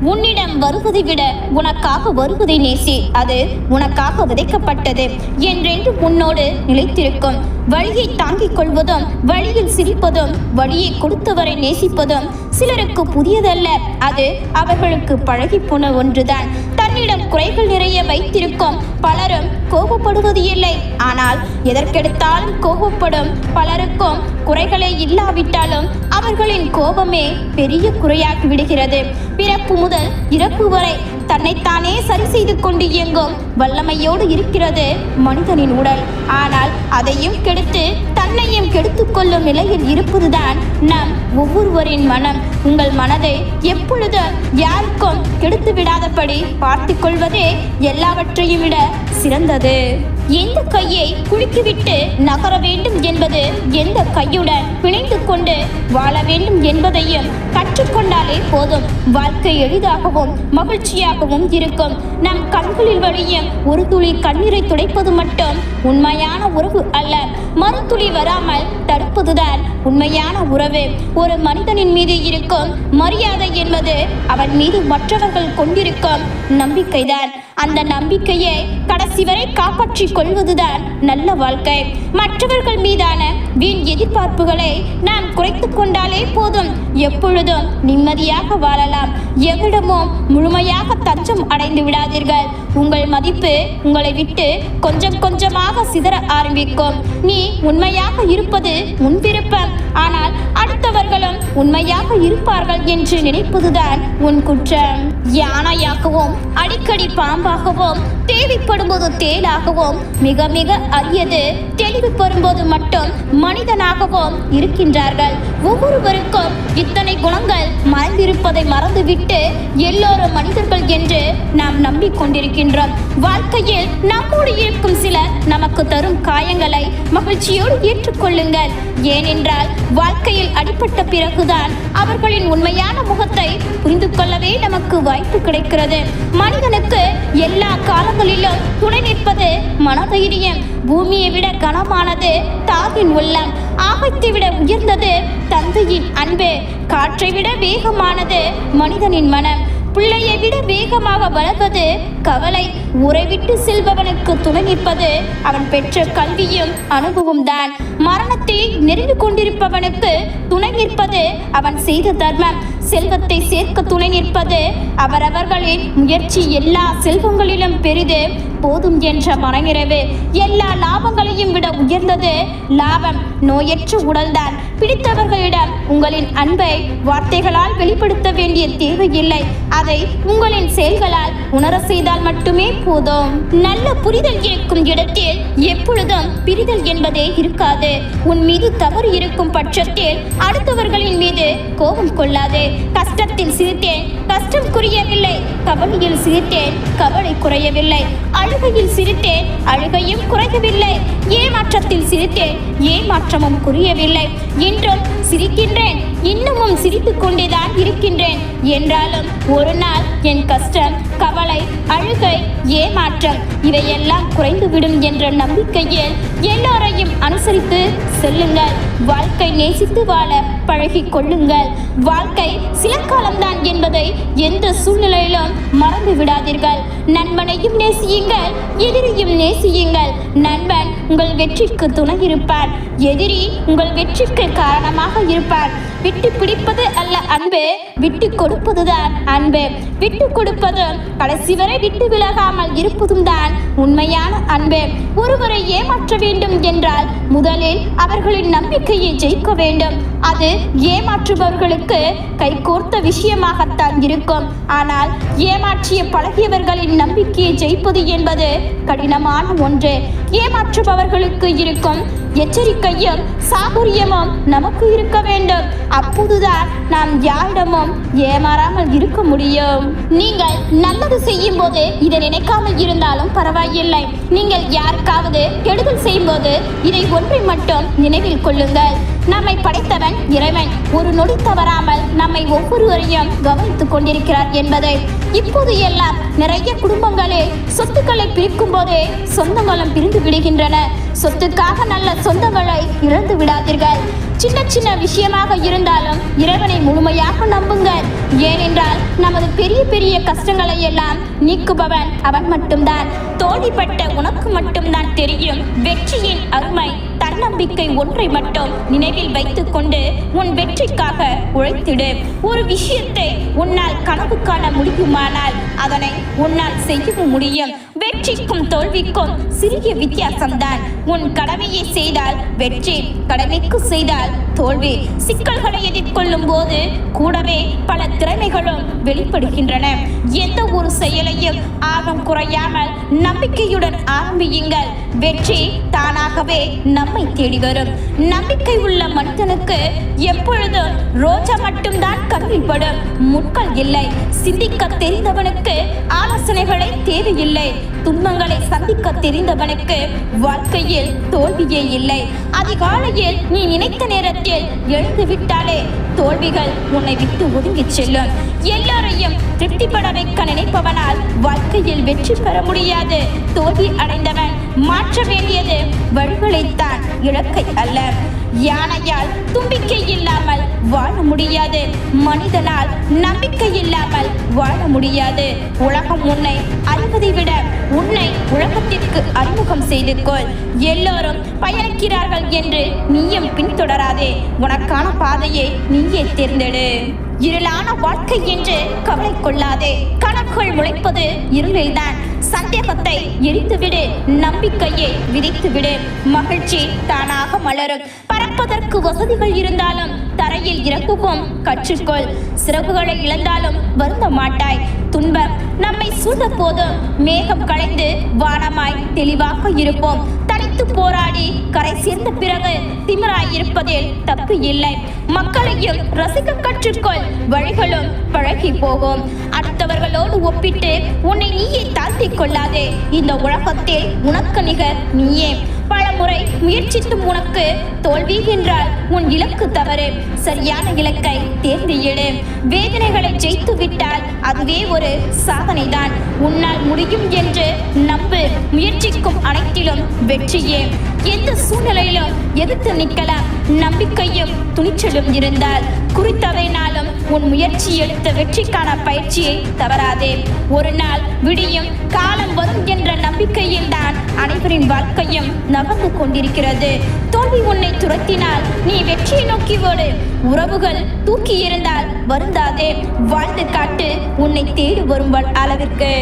உன்னிடம் வருவதை விட உனக்காக வருவதை நேசி. அது உனக்காக விதைக்கப்பட்டது. என்றென்று உன்னோடு நிலைத்திருக்கும். வழியை தாங்கிக் கொள்வதும் வழியில் சிரிப்பதும் வழியை கொடுத்தவரை நேசிப்பதும் சிலருக்கு புதியதல்ல. அது அவர்களுக்கு பழகி போன ஒன்றுதான். தன்னிடம் குறைகள் நிறைய வைத்திருக்கும். பலரும் கோபப்படுவது இல்லை. ஆனால் எதற்கெடுத்தாலும் கோபப்படும். பலருக்கும் குறைகளே இல்லாவிட்டாலும் அவர்களின் கோபமே பெரிய குறையாகி விடுகிறது. பிறப்பு முதல் இறப்பு வரை தன்னைத்தானே சரி செய்து கொண்டு இயங்கும் வல்லமையோடு இருக்கிறது மனிதனின் உடல். ஆனால் அதையும் கெடுத்து தன்னையும் கெடுத்து கொள்ளும் நிலையில் இருப்பதுதான் நம் ஒவ்வொருவரின் மனம். உங்கள் மனதை எப்பொழுதும் யாருக்கும் கெடுத்து விடாதபடி பார்த்துக்கொள் கொள்வதே எல்லாவற்றையும் விட சிறந்தது. எந்த கையை குலுக்கிவிட்டு நகர வேண்டும் என்பது எந்த கையுடன் பிணைந்து கொண்டு வாழ வேண்டும் என்பதையும் கற்றுக்கொண்டாலே போதும். வாழ்க்கை எளிதாகவும் மகிழ்ச்சியாகவும் இருக்கும். நம் கண்களில் வழியும் ஒரு துளி கண்ணீரை துடைப்பது மட்டும் உண்மையான உறவு அல்ல. மறுதுளி வராமல் தடுப்பதுதான் உண்மையான உறவு. ஒரு மனிதனின் மீது இருக்கும் மரியாதை என்பது அவன் மீது மற்றவர்கள் கொண்டிருக்கும் நம்பிக்கைதான். அந்த நம்பிக்கையை கடைசி வரை காப்பாற்றிக் கொள்வதுதான் நல்ல வாழ்க்கை. மற்றவர்கள் மீதான வீண் எதிர்பார்ப்புகளை நாம் குறைத்து கொண்டாலே போதும். எப்பொழுதும் நிம்மதியாக வாழலாம். எவ்விடமும் முழுமையாக தஞ்சம் அடைந்து விடாதீர்கள். உங்கள் மதிப்பு உங்களை விட்டு கொஞ்சம் கொஞ்சமாக சிதற ஆரம்பிக்கும். நீ உண்மையாக இருப்பது உன் விருப்பம். ஆனால் அடுத்தவர்களும் உண்மையாக இருப்பார்கள் என்று நினைப்பதுதான் உன் குற்றம். யானையாகவும் அடிக்கடி பாம்பாகவும் தேவைப்படும் போது தேலாகவும் மிக மிக அரியது தெளிவு பெறும்போது மட்டும் மனிதனாகவும் இருக்கின்றார்கள். ஒவ்வொருவருக்கும் இத்தனை குணங்கள் மறைந்திருப்பதை மறந்துவிட்டு எல்லோரும் மனிதர்கள் என்று நாம் நம்பிக்கொண்டிருக்கின்றோம். வாழ்க்கையில் நம்மோடு இருக்கும் சிலர் நமக்கு தரும் காயங்களை மகிழ்ச்சியோடு ஏற்றுக்கொள்ளுங்கள். ஏனென்றால் வாழ்க்கையில் அடிப்பட்ட பிறகுதான் அவர்களின் உண்மையான முகத்தை புரிந்து கொள்ளவே நமக்கு வாய்ப்பு கிடைக்கிறது. மனிதனுக்கு எல்லா காலங்களிலும் துணை நிற்பது மனதைரியம் பூமியை விட கனமானது தாயின் உள்ளம். ஆபத்தை விட உயர்ந்தது தந்தையின் அன்பு. காற்றை விட வேகமானது மனிதனின் மனம். பிள்ளையை விட வேகமாக வளர்வது கவலை. உறைவிட்டு செல்பவனுக்கு துணை நிற்பது அவன் பெற்ற கல்வியும் அனுபவம் தான் மரணத்தை நெருங்கி கொண்டிருப்பவனுக்கு துணை நிற்பது அவன் செய்த தர்மம். செல்வத்தை சேர்க்க துணை நிற்பது அவரவர்களின் முயற்சி எல்லா செல்வங்களிலும் பெரிது. போதும் என்ற மனநிறைவு. எல்லா லாபங்களையும் விட உயர்ந்தது லாபம். நோயற்ற உடல்தான். பிடித்தவர்களிடம் உங்களின் அன்பை வார்த்தைகளால் வெளிப்படுத்த வேண்டிய தேவையில்லை. அதை உங்களின் செயல்களால் உணர செய்தால் மட்டுமே போதும். நல்ல புரிதல் இருக்கும் இடத்தில் எப்பொழுதும் பிரிதல் என்பதே இருக்காது. உன் மீது தவறு இருக்கும் பட்சத்தில் அடுத்தவர்களின் மீது கோபம் கொள்ளாது. கஷ்டத்தில் சிரித்தேன். கஷ்டம் குறையவில்லை. கவலையில் சிரித்தேன். கவலை குறையவில்லை. அழுகையில் சிரித்தேன். அழுகையும் குறையவில்லை. ஏமாற்றத்தில் சிரித்தேன். ஏமாற்றமும் குறையவில்லை. இன்றும் சிரிக்கின்றேன். இன்னமும் சிரித்துக் கொண்டேதான் இருக்கின்றேன். என்றாலும் ஒரு நாள் என் கஷ்டம் கவலை அழுகை ஏமாற்றம் இவையெல்லாம் குறைந்துவிடும் என்ற நம்பிக்கையில் எல்லோரையும் அனுசரித்து செல்லுங்கள். வாழ்க்கை நேசித்து வாழ பழகி கொள்ளுங்கள். வாழ்க்கை சில காலம்தான் என்பதை எந்த சூழ்நிலையிலும் மறந்து விடாதீர்கள். நண்பனையும் நேசியுங்கள் எதிரியும் நேசியுங்கள். நண்பன் உங்கள் வெற்றிக்கு துணை இருப்பார். எதிரி உங்கள் வெற்றிக்கு காரணமாக இருப்பார். விட்டு பிடிப்பது அல்ல அன்பு. விட்டு கொடுப்பதுதான் அன்பு. விட்டு கொடுப்பது கடைசி வரை விட்டு விலகாமல் இருப்பதும் தான் உண்மையான அன்பு. ஒருவரை ஏமாற்ற வேண்டும் என்றால் முதலில் அவர்களின் நம்பிக்கையை ஜெயிக்க வேண்டும். அது ஏமாற்றுபவர்களுக்கு கைகோர்த்த விஷயமாகத்தான் இருக்கும். ஆனால் ஏமாற்றிய பழகியவர்களின் நம்பிக்கையை ஜெயிப்பது என்பது கடினமான ஒன்று. ஏமாற்றுபவர்களுக்கு இருக்கும் எச்சரிக்கையும் சாதுரியமும் நமக்கு இருக்க வேண்டும். அப்போதுதான் நாம் யாரிடமும் ஏமாறாமல் இருக்க முடியும். நீங்கள் நல்லது செய்யும் போது இதை நினைக்காமல் இருந்தாலும் பரவாயில்லை. நீங்கள் யாருக்காவது கெடுதல் செய்யும் போது இதை ஒன்றை மட்டும் நினைவில் கொள்ளுங்கள். நம்மை படைத்தவன் இறைவன். ஒரு நொடி தவறாமல் நம்மை ஒவ்வொருவரையும் கவனித்துக் கொண்டிருக்கிறார் என்பதை இப்போது எல்லாம் நிறைய குடும்பங்களே சொத்துக்களை பிரிக்கும் போதே சொந்தங்களும் பிரிந்து விடுகின்றன. சொத்துக்காக நல்ல சொந்தங்களை இழந்து விடாதீர்கள். சின்ன சின்ன விஷயமாக இருந்தாலும் இறைவனை முழுமையாக நம்புங்கள். ஏனென்றால் நமது பெரிய பெரிய கஷ்டங்களை எல்லாம் நீக்குபவன் அவன் மட்டும்தான். தோல்விப்பட்ட உனக்கு மட்டும்தான் தெரியும். வெற்றியின் அருமை தன்னம்பிக்கை ஒன்றை மட்டும் நினைவில் வைத்துக் கொண்டு உன் வெற்றிக்காக உழைத்திடு. ஒரு விஷயத்தை உன்னால் கனவு காண முடியுமானால் அதனை உன்னால் செய்யவும் முடியும். வெற்றிக்கும் தோல்விக்கும் சிறிய வித்தியாசம்தான். உன் கடமையை செய்தால் வெற்றி கடமைக்கு செய்தால் தோல்வி. சிக்கல்களை எதிர்கொள்ளும் போது கூடவே பல திறமைகளும் வெளிப்படுகின்றன. எந்த ஒரு செயலையும் ஆர்வம் குறையாமல் நம்பிக்கையுடன் ஆரம்பியுங்கள். வெற்றி தானாகவே நம்மை தேடி வரும் நம்பிக்கை உள்ள மனிதனுக்கு எப்பொழுதும் ரோஜா மட்டும்தான் கண்ணில் முட்கள் இல்லை. சிந்திக்க தெரிந்தவனுக்கு ஆலோசனைகளை தேவையில்லை. துன்பங்களை சந்திக்க தெரிந்தவனுக்கு வாழ்க்கையில் தோல்வியே இல்லை. அதிகாலையில் நீ நினைத்த நேரத்தில் எழுந்து விட்டாலே தோல்விகள் உன்னை விட்டு ஒதுங்கி செல்லும். எல்லாரையும் திருப்திப்பட வைக்க நினைப்பவனால் வாழ்க்கையில் வெற்றி பெற முடியாது. தோல்வி அடைந்தவன் மாற்ற வேண்டியது வழிகளைத்தான் இலக்கை அல்ல. யானையால் தும்பிக்கை இல்லாமல் வாழ முடியாது. மனிதனால் நம்பிக்கை இல்லாமல் வாழ முடியாது. உலகம் உன்னை அறிவதை விட உன்னை உலகத்திற்கு அறிமுகம் செய்து கொள். எல்லோரும் பயணிக்கிறார்கள் என்று நீயும் பின்தொடராதே. உனக்கான பாதையை நீயே தேர்ந்தெடு. இருளான வாழ்க்கை என்று கவலை கொள்ளாதே. கணக்குள் முளைப்பது இருளில்தான். சந்தேகத்தை எரித்துவிடு நம்பிக்கையை விதித்துவிடு. மகிழ்ச்சி தானாக மலரும். பறப்பதற்கு வசதிகள் இருந்தாலும் தரையில் இறங்குவோம் கற்றுக்கொள். சிறப்புகளை இழந்தாலும் வருந்த மாட்டாய் துன்பம் நம்மை சூழ்ந்த போதும் மேகம் களைந்து வானமாய் தெளிவாக இருப்போம். தனி தனித்து போராடி கரை சேர்ந்த பிறகு திமிராய் இருப்பதில் தப்பு இல்லை. மக்களையும் ரசிக்க கற்றுக்கொள். வழிகளும் பழகி போகும். அடுத்தவர்களோடு ஒப்பிட்டு உன்னை நீயே தாழ்த்திக் கொள்ளாதே. இந்த உலகத்தில் உனக்கு நிகர் நீயே. பல முறை முயற்சித்தும் உனக்கு தோல்வி என்றால் உன் இலக்கு தவறு. சரியான இலக்கை தேர்ந்து எடு வேதனைகளை ஜெயித்து விட்டால் அதுவே ஒரு சாதனைதான். உன்னால் முடியும் என்று நம்பு. முயற்சிக்கும் அனைத்திலும் வெற்றியே. எந்த சூழ்நிலையிலும் எதிர்த்து நிற்கலாம். நம்பிக்கையும் துணிச்சலும் இருந்தால் குறித்தவை நாளும் உன் முயற்சி எடுத்த வெற்றிக்கான பயிற்சியை தவறாதே. ஒரு நாள் விடியும் காலம் வரும் என்ற நம்பிக்கையில் தான் அனைவரின் வாழ்க்கையும் நகர்ந்து கொண்டிருக்கிறது தோல்வி உன்னை துரத்தினால் நீ வெற்றியை நோக்கி ஓடு. உறவுகள் தூக்கி இருந்தால் வருந்தாதே. வாழ்ந்து காட்டு உன்னை தேடி வரும் அளவிற்கு.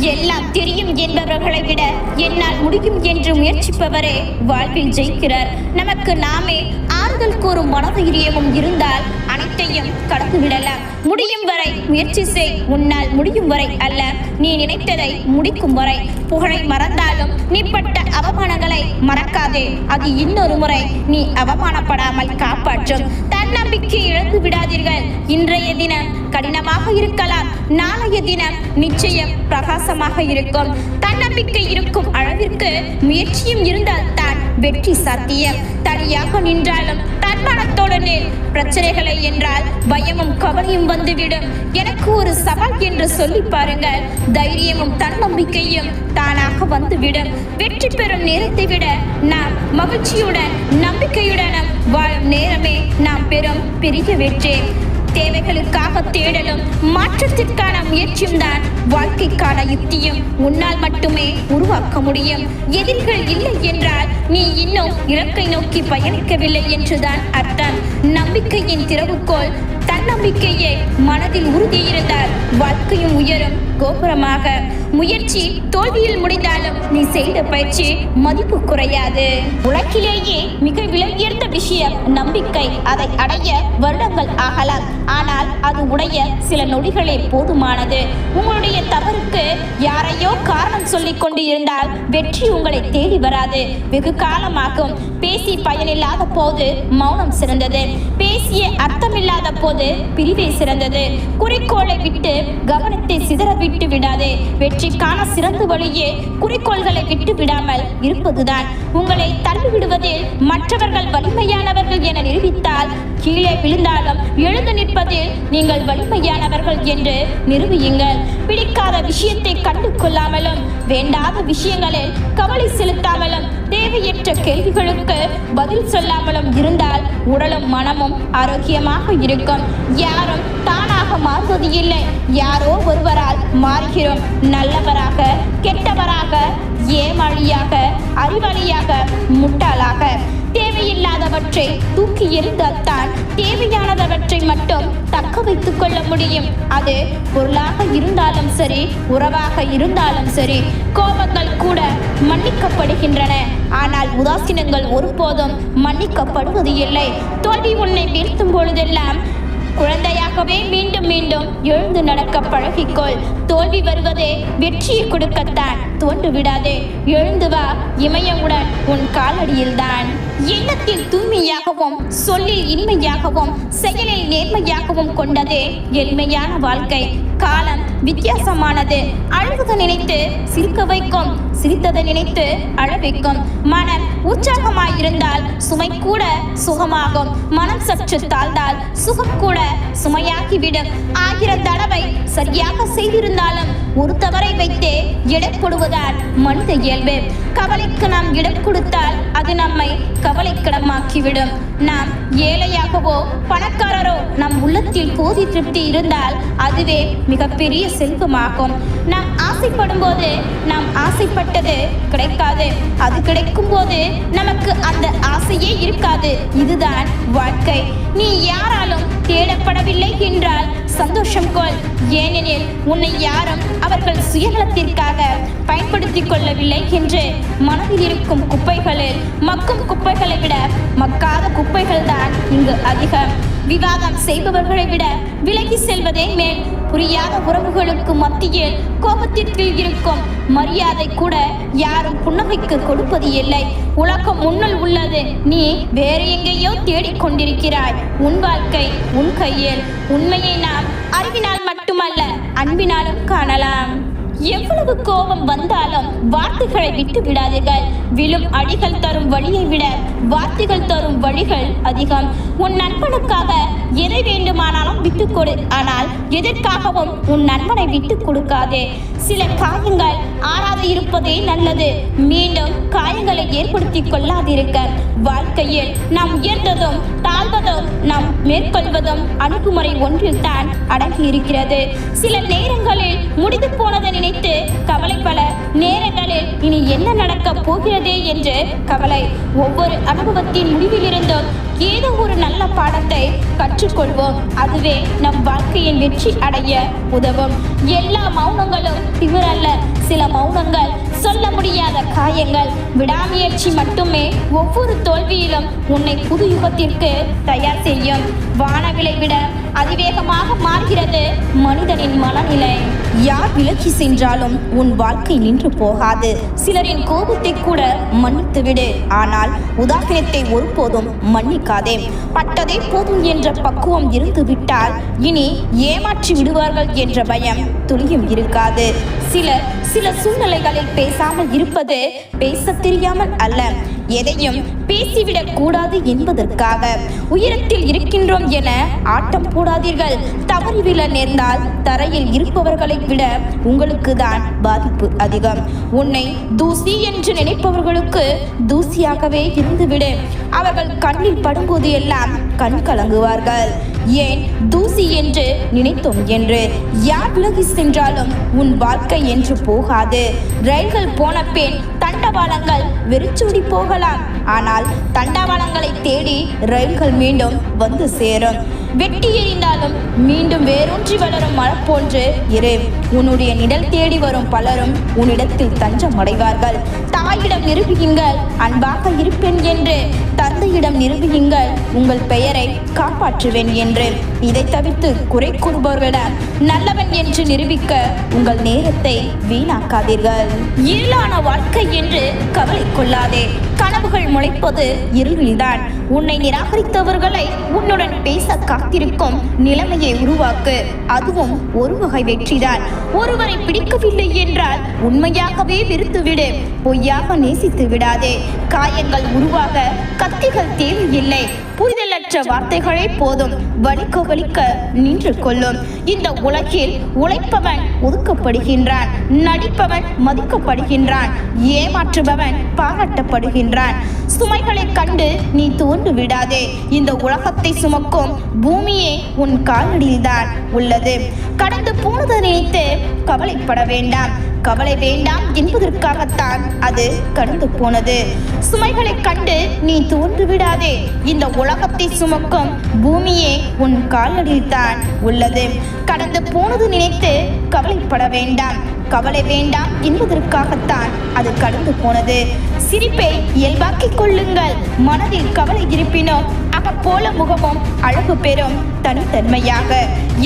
எல்லாம் தெரியும் என்பவர்களை விட என்னால் முடியும் என்று முயற்சிப்பவரே வாழ்வில் ஜெயிக்கிறார். நமக்கு நாமே ஆறுதல் கூறும் மனதைரியமும் இருந்தால் அனைத்தையும் கடந்துவிடலாம் முடியும் வரை முயற்சி செய். உன்னால் முடியும் வரை அல்ல. நீ நினைத்ததை முடிக்கும் வரை. புகழை மறந்தாலும் நீ பட்ட அவமானங்களை மறக்காதே. அது இன்னொரு முறை நீ அவமானப்படாமல் காப்பாற்றும். தன்னம்பிக்கை இழந்து விடாதீர்கள். இன்றைய தினம் கடினமாக இருக்கலாம். நாளைய தினம் நிச்சயம் பிரகாசமாக இருக்கும். தன்னம்பிக்கை இருக்கும் அளவிற்கு முயற்சியும் இருந்தால் தான் வெற்றி சாத்தியம். தனியாக நின்றாலும் தன்மானத்தோடு பிரச்சனைகளை என்றால் பயமும் கவலையும் வந்துவிடும். எனக்கு ஒரு சவால் என்று சொல்லி பாருங்கள். தைரியமும் தன்னம்பிக்கையும் தானாக வந்துவிடும். வெற்றி பெறும் நேரத்தை விட நாம் மகிழ்ச்சியுடன் நம்பிக்கையுடனும் வாழும் நேரமே நாம் பெறும் பெரிய வெற்றி. தேவைகளுக்காக தேடலும் மாற்றத்திற்கான முயற்சியும் தான் வாழ்க்கைக்கான யுக்தியும் உன்னால் மட்டுமே உருவாக்க முடியும். எதிர்கள் இல்லை என்றால் நீ இன்னும் இலக்கை நோக்கி பயணிக்கவில்லை என்றுதான் அர்த்தம். நம்பிக்கையின் திறவுகோல் தன்னம்பிக்கையே மனதில் உறுதி இருந்தால் வாழ்க்கையும் உயரும். கோபுரமாக முயற்சி தோல்வியில் முடிந்தாலும் நீ செய்த பயிற்சி மதிப்பு குறையாது. உலகிலேயே மிக விலை உயர்ந்த விஷயம் நம்பிக்கை. அதை அடைய வருடங்கள் ஆகலாம். ஆனால் அது உடைய சில நொடிகளே போதுமானது. உங்களுடைய தவறுக்கு சொல்லிக் கொண்டு இருந்தால் வெற்றி உங்களை தேடி வராது. வெகு காலமாகும். பேசி பயனில்லாத போது மௌனம் சிறந்தது. பேசிய அர்த்தமில்லாத போது பிரிவே சிறந்தது. குறிக்கோளை விட்டு கவனத்தை சிதற விட்டு விடாது. வெற்றிக்கான சிறந்த வழியே குறிக்கோள்களை விட்டு விடாமல் இருப்பதுதான். உங்களை தள்ளிவிடுவதில் மற்றவர்கள் வலிமையானவர்கள் என நிரூபித்தால் கீழே விழுந்தாலும் எழுந்து நிற்பதில் நீங்கள் வலிமையானவர்கள் என்று நிரூபியுங்கள். பிடிக்காத விஷயத்தை கண்டுகொள்ளாமலும் வேண்டாத விஷயங்களில் கவலை செலுத்தாமலும் தேவையற்ற கேள்விகளுக்கு பதில் சொல்லாமலும் இருந்தால் உடலும் மனமும் ஆரோக்கியமாக இருக்கும். யாரும் தானாக மாறுவது இல்லை. யாரோ ஒருவரால் மாறுகிறோம். நல்லவராக கெட்டவராக ஏமாளியாக அறிவாளியாக முட்டாளாக. தேவையில்லாதவற்றை தூக்கி எறிந்தால்தான் தேவையானதவற்றை மட்டும் தக்க வைத்துக் கொள்ள முடியும். அது பொருளாக இருந்தாலும் சரி உறவாக இருந்தாலும் சரி கோபங்கள் கூட மன்னிக்கப்படுகின்றன. ஆனால் உதாசீனங்கள் ஒருபோதும் மன்னிக்கப்படுவது இல்லை. தோல்வி உன்னை வீழ்த்தும் பொழுதெல்லாம் குழந்தையாகவே மீண்டும் மீண்டும் எழுந்து நடக்க பழகிக்கொள். தோல்வி வருவதே வெற்றியை கொடுக்கத்தான். தோன்று விடாதே. எழுந்து வா. இமயமுடன் உன் காலடியில்தான். எண்ணத்தில் தூய்மையாகவும் சொல்லில் இனிமையாகவும் செயலில் நேர்மையாகவும் கொண்டதே எளிமையான வாழ்க்கை. காலம் வித்தியாசமானது. அழுகுத நினைத்து சிரிக்க வைக்கும். சிரித்ததை நினைத்து அழவிக்கும். மனம் மனம் உற்சாகமாயிருந்தால் சுமை கூட சுகமாகும். மனம் சற்று தாழ்ந்தால் சுகம் கூட சுமையாகிவிடும். ஆயிரம் தடவை சரியாக செய்திருந்தாலும் ஒரு தவறை வைத்தே எடை போடுவதால் மனித இயல்பு. கவலைக்கு நாம் இடம் கொடுத்தால் அது நம்மை கவலைக்கிடமாக்கிவிடும். நாம் ஏழையாகவோ பணக்காரரோ நம் உள்ளத்தில் போதி திருப்தி இருந்தால் அதுவே மிகப்பெரிய செல்வமாகும். நாம் ஆசைப்படும் போது நாம் ஆசைப்பட்டது கிடைக்காது. அது கிடைக்கும் போது நமக்கு அந்த ஆசையே இருக்காது. இதுதான் வாழ்க்கை. நீ யாராலும் தேடப்படவில்லை என்றால் சந்தோஷம் கொள். ஏனெனில் உன்னை யாரும் அவர்கள் சுயநலத்திற்காக பயன்படுத்திக் கொள்ளவில்லை என்று மனதில் இருக்கும் குப்பைகளில் மக்கும் குப்பைகளை விட மக்காத குப்பைகள் தான் இங்கு அதிகம். விவாதம் செய்பவர்களை விட விலகி செல்வதே மேல் புரியாத உறவுகளுக்கு மத்தியில் கோபத்திற்கு இருக்கும் மரியாதை கூட யாரும் புன்னகைக்கு கொடுப்பது இல்லை. உலகம் முன்னல் உள்ளது. நீ வேறு எங்கேயோ தேடிக்கொண்டிருக்கிறாய் உன் வாழ்க்கை உன் கையில். உண்மையை நாம் அறிவினால் மட்டுமல்ல அன்பினாலும் காணலாம். எவ்வளவு கோபம் வந்தாலும் வார்த்தைகளை விட்டு விடாதீர்கள். விழும் அடிகள் தரும் வழியை விட வார்த்தைகள் தரும் வழிகள் அதிகம். உன் நண்பனுக்காக எதை வேண்டுமானாலும் விட்டுக் கொடு. ஆனால் எதற்காகவும் உன் நண்பனை விட்டுக் கொடுக்காதே. சில காயங்கள் ஆறாது இருப்பதே நல்லது. மீண்டும் காயங்களை ஏற்படுத்தி கொள்ளாதிருக்க. வாழ்க்கையில் நாம் உயர்ந்ததும் தாழ்வதும் நாம் மேற்கொள்வதும் அணுகுமுறை ஒன்றில் தான் அடங்கி இருக்கிறது. சில நேரங்களில் முடிந்து போனதை நினைத்து கவலைப்பட. நேரங்களில் இனி என்ன நடக்கப் போகிறதே என்று கவலை. ஒவ்வொரு அனுபவத்தின் முடிவிலிருந்தும் ஏதோ ஒரு நல்ல பாடத்தை கற்றுக்கொள்வோம். அதுவே நம் வாழ்க்கையின் வெற்றி அடைய உதவும். எல்லா மௌனங்களும் இவரல்ல. சில மௌனங்கள் சொல்ல முடியாத காயங்கள். விடாமுயற்சி மட்டுமே ஒவ்வொரு தோல்வியிலும் உன்னை புது யுகத்திற்கு தயார் செய்யும். வானவிலை விட அதிவேகமாக மாறுகிறது மனிதனின் மனநிலை. யார் விலகி சென்றாலும் உன் வாழ்க்கை நின்று போகாது. சிலரின் கோபத்தை கூட மன்னித்து விடு. ஆனால் உதாசீனத்தை ஒருபோதும் மன்னிக்காதே. பட்டதே போதும் என்ற பக்குவம் இருந்து விட்டால் இனி ஏமாற்றி விடுவார்கள் என்ற பயம் துளியும் இருக்காது. சிலர் சில சூழ்நிலைகளில் பேசாமல் இருப்பது பேசத் தெரியாமல் அல்ல. எதையும் பேசிவிடக் கூடாது என்பதற்காக உயரத்தில் இருக்கின்றோம் என ஆட்டம் போடாதீர்கள். தவறி விழ நேர்ந்தால் தரையில் இருப்பவர்களை விட உங்களுக்கு தான் பாதிப்பு அதிகம். உன்னை தூசி என்று நினைப்பவர்களுக்கு தூசியாகவே இருந்துவிடு. அவர்கள் கண்ணில் படும்போது எல்லாம் கண் கலங்குவார்கள். ஏன் தூசி என்று நினைத்தோம் என்று? யார் விலகி சென்றாலும் உன் வாழ்க்கை என்று போகாது. ரயில்கள் போன பின் தண்டவாளங்கள் வெறிச்சூடி போகலாம். ஆனால் தண்டவாளங்களை தேடி ரயில்கள் மீண்டும் வந்து சேரும். வெட்டி எறிந்தாலும் மீண்டும் வேரூன்றி வளரும் மரம் போன்று இரு. உன்னுடைய நிழல் தேடி வரும் பலரும் உன்னிடத்தில் தஞ்சம் அடைவார்கள் தாயிடம் நிரூபியுங்கள் அன்பாக இருப்பேன் என்று தந்தையிடம் நிரூபியுங்கள். உங்கள் பெயரை காப்பாற்றுவேன் என்று. இதை தவிர்த்து குறை கூறுபவர்களிடம் நல்லவன் என்று நிரூபிக்க உங்கள் நேரத்தை வீணாக்காதீர்கள். இருளான வாழ்க்கை என்று கவலை கொள்ளாதே. கனவுகள் முளைப்பது இருளில்தான். உன்னை நிராகரித்தவர்களை உன்னுடன் பேச காத்திருக்கும் நிலைமையை உருவாக்கு. அதுவும் ஒரு வகை வெற்றிதான். ஒருவரை பிடிக்கவில்லை என்றால் உண்மையாகவே விருத்துவிடு பொய்யாக நேசித்து விடாதே. காயங்கள் உருவாக கத்திகள் தேவையில்லை. புரிதலற்ற வார்த்தைகளே போதும். வலிக்கும் வலிக்க நின்று கொள்ளும். இந்த உலகில் உழைப்பவன் ஒதுக்கப்படுகின்றான் நடிப்பவன் மதிக்கப்படுகின்றான் ஏமாற்றுபவன் பாராட்டப்படுகின்றான். சுமைகளை கண்டு நீ தோன்று விடாதே. இந்த உலகத்தை சுமக்கும் பூமியே உன் காலடியில்தான் உள்ளது. கடந்து போனதை நினைத்து கவலைப்பட வேண்டாம். கவலை வேண்டாம் என்பதற்காகத்தான் அது கடந்து போனது. சுமைகளை கண்டு நீ தோன்று விடாதே. இந்த உலகத்தை சுமக்கும் பூமியே உன் காலடியில் தான் உள்ளது. கடந்து போனது நினைத்து கவலைப்பட வேண்டாம். கவலை வேண்டாம் என்பதற்காகத்தான் அது கடந்து போனது. சிரிப்பை இயல்பாக்கிக் கொள்ளுங்கள். மனதில் கவலை போல முகமும் அழகு பெறும் தனித்தன்மையாக.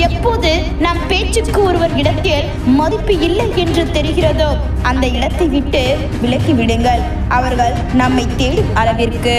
எப்போது நம் பேச்சுக்கு ஒருவர் இடத்தில் மதிப்பு இல்லை என்று தெரிகிறதோ அந்த இடத்தை விட்டு விலகி விடுங்கள் அவர்கள் நம்மை தேடும் அளவிற்கு.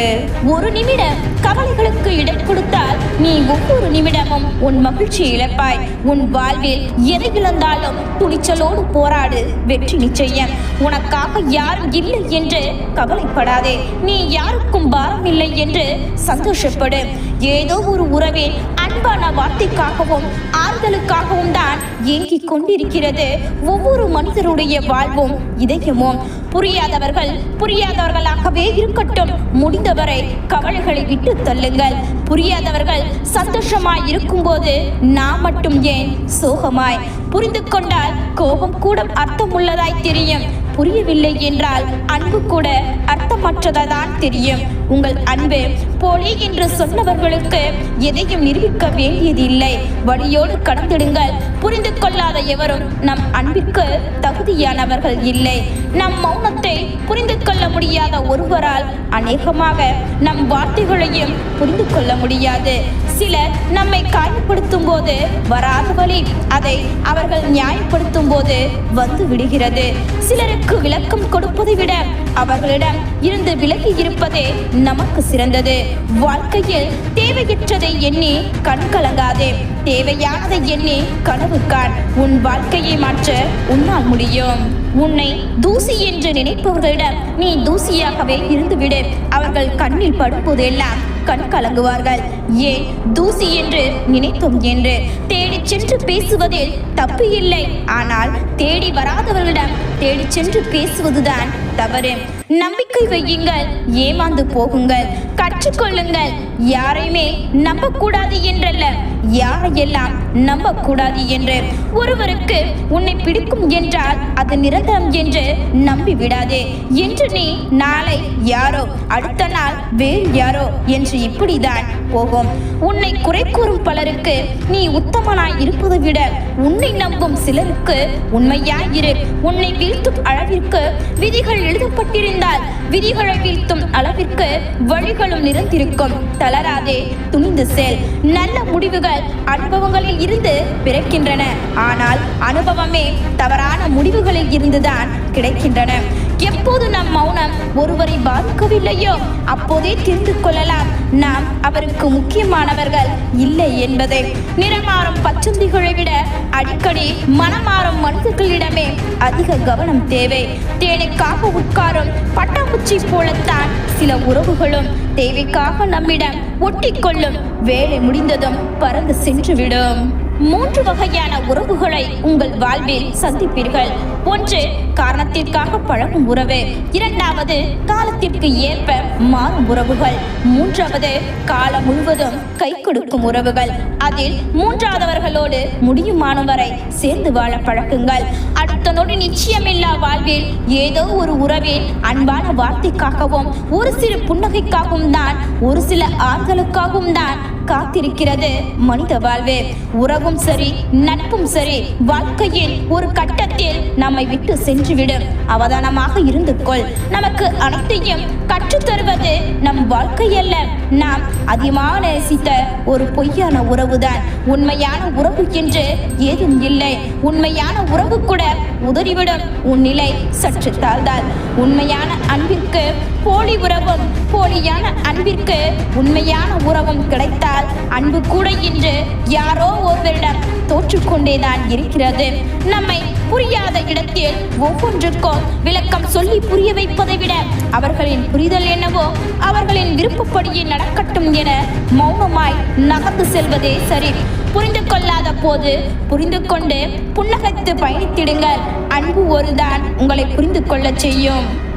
ஒரு நிமிடம் கவலைகளுக்கு இடம் கொடுத்தால் நீ ஒவ்வொரு நிமிடமும் உன் மகிழ்ச்சி இழப்பாய். உன் வாழ்வில் எதை இழந்தாலும் துணிச்சலோடு போராடு. வெற்றி நிச்சயம். உனக்காக யாரும் இல்லை என்று கவலைப்படாதே. நீ யாருக்கும் பாரம் இல்லை என்று சந்தோஷப்படு. ஏதோ ஒரு உறவில் அன்பான வார்த்தைக்காகவும் ஆறுதலுக்காகவும் தான் ஏங்கிக் கொண்டிருக்கிறது. ஒவ்வொரு மனிதருடைய வாழ்வும் இதயமும் புரியாதவர்கள் புரியாதவர்களாகவே இருக்கட்டும். முடிந்தவரை கவலைகளை விட்டு தள்ளுங்கள். புரியாதவர்கள் சந்தோஷமாய் இருக்கும்போது நான் மட்டும் ஏன் சோகமாய்? புரிந்து கொண்டால் கோபம் கூட அர்த்தமுள்ளதாய் தெரியும். புரியவில்லை என்றால் அன்பு கூட அர்த்தமற்றதான் தெரியும். உங்கள் அன்பு போலி என்று சொன்னவர்களுக்கு எதையும் நிரூபிக்க வேண்டியதில்லை. வழியோடு கடந்திடுங்கள். புரிந்து கொள்ளாத எவரும் நம் அன்பிற்கு தகுதியானவர்கள் இல்லை. நம் மௌனத்தை புரிந்து கொள்ள முடியாத ஒருவரால் அநேகமாக நம் வார்த்தைகளையும் புரிந்து கொள்ள முடியாது. சிலர் நம்மை காயப்படுத்தும் போது வராத வழி அதை அவர்கள் நியாயப்படுத்தும் போது வந்து விடுகிறது. சிலருக்கு விளக்கம் கொடுப்பதை விட அவர்களிடம் இருந்து விலகி இருப்பதே நமக்கு சிறந்தது. வாழ்க்கையில் தேவையற்றதை எண்ணி கண் கலங்காதே. தேவையானதை எண்ணி கனவு காண். உன் வாழ்க்கையை மாற்ற உன்னால் முடியும். உன்னை தூசி என்று நினைப்பவர்களிடம் நீ தூசியாகவே இருந்துவிடு. அவர்கள் கண்ணில் படும்போதெல்லாம் கண் கலங்குவார்கள். ஏன் தூசி என்று நினைத்தோம் என்று? தேடி சென்று பேசுவதில் தப்பு இல்லை. ஆனால் தேடி வராதவர்களிடம் தேடி சென்று பேசுவதுதான் தவறு. நம்பிக்கை வையுங்கள் ஏமாந்து போகுங்கள். கற்றுக்கொள்ளுங்கள். யாரையுமே நம்பக்கூடாது என்றல்ல. யாரையெல்லாம் நம்பக்கூடாது என்று ஒருவருக்கு உன்னை பிடிக்கும் என்றால் அது நிரந்தரம் என்று நம்பி விடாதே என்று நீ நாளை யாரோ அடுத்த நாள் வேறு யாரோ என்று இப்படிதான் போகும். உன்னை குறை கூறும் பலருக்கு நீ உத்தமனாய் இருப்பதை விட உன்னை நம்பும் சிலருக்கு உண்மையாய் இரு. உன்னை வீழ்த்தும் அளவிற்கு விதிகள் எழுதப்பட்டிருந்தால் விதிகளை வீழ்த்தும் அளவிற்கு வழிகளும் நிறைந்திருக்கும் தளராதே துணிந்து செல். நல்ல முடிவுகள் அனுபவங்களில் இருந்து பிறக்கின்றன. ஆனால் அனுபவமே தவறான முடிவுகளில் இருந்துதான் கிடைக்கின்றன. எப்போது நம் மௌனம் ஒருவரை பாதிக்கவில்லையோ அப்போதே தெரிந்து கொள்ளலாம். நாம் அவருக்கு முக்கியமானவர்கள் இல்லை என்பதை. நிறமாறும் பச்சந்திகளை விட அடிக்கடி மனமாறும் மனிதர்களிடமே அதிக கவனம் தேவை. தேனைக்காக உட்காரும் பட்டாம்பூச்சி போலத்தான் சில உறவுகளும் தேவைக்காக நம்மிடம் ஒட்டிக்கொள்ளும். வேலை முடிந்ததும் பறந்து சென்றுவிடும். மூன்று வகையான உறவுகளை உங்கள் வாழ்வில் சந்திப்பீர்கள். ஒன்று காரணத்திற்காக பழகும் உறவு. இரண்டாவது காலத்திற்கு ஏற்ப மாறும் உறவுகள். மூன்றாவது காலம் முழுவதும் கை கொடுக்கும் உறவுகள். அதில் மூன்றாவதவர்களோடு முடியுமானவரை சேர்ந்து வாழ பழக்குங்கள் அடுத்த நொடி நிச்சயமில்லா வாழ்வில் ஏதோ ஒரு உறவில் அன்பான வார்த்தைக்காகவும் ஒரு சிறு புன்னகைக்காகவும் தான் ஒரு சில ஆறுதலுக்காகவும் தான் காத்திருக்கிறது. மனித வாழ்வு உறவும் சரி நட்பும் சரி வாழ்க்கையில் ஒரு கட்டத்தில் நம்மை விட்டு சென்றுவிடும். அவதானமாக இருந்து கொள். நமக்கு அனைத்தையும் கற்றுத்தருவது நம் வாழ்க்கை அல்ல நாம் அதிகமாக நேசித்த ஒரு பொய்யான உறவுதான். உண்மையான உறவு என்று ஏதும் இல்லை. உண்மையான உறவு கூட உதறிவிடும். உன் நிலை சற்று தாழ்ந்தால். உண்மையான அன்பிற்கு போலி உறவும் போலியான அன்பிற்கு உண்மையான உறவும் கிடைத்தால் அன்பு கூட இன்று யாரோ ஒருவரிடம் தோற்றுக்கொண்டேதான் இருக்கிறது. நம்மை புரியாத இடத்தில் ஒவ்வொன்றுக்கும் விளக்கம் சொல்லி புரிய வைப்பதை விட அவர்களின் புரிதல் என்னவோ அவர்களின் விருப்பப்படியே நடக்கட்டும் என மௌனமாய் நகர்ந்து செல்வதே சரி. புரிந்து கொள்ளாத போது புரிந்து கொண்டு புன்னகைத்து பயணித்திடுங்கள். அன்பு ஒருதான் உங்களை புரிந்து கொள்ளச் செய்யும்.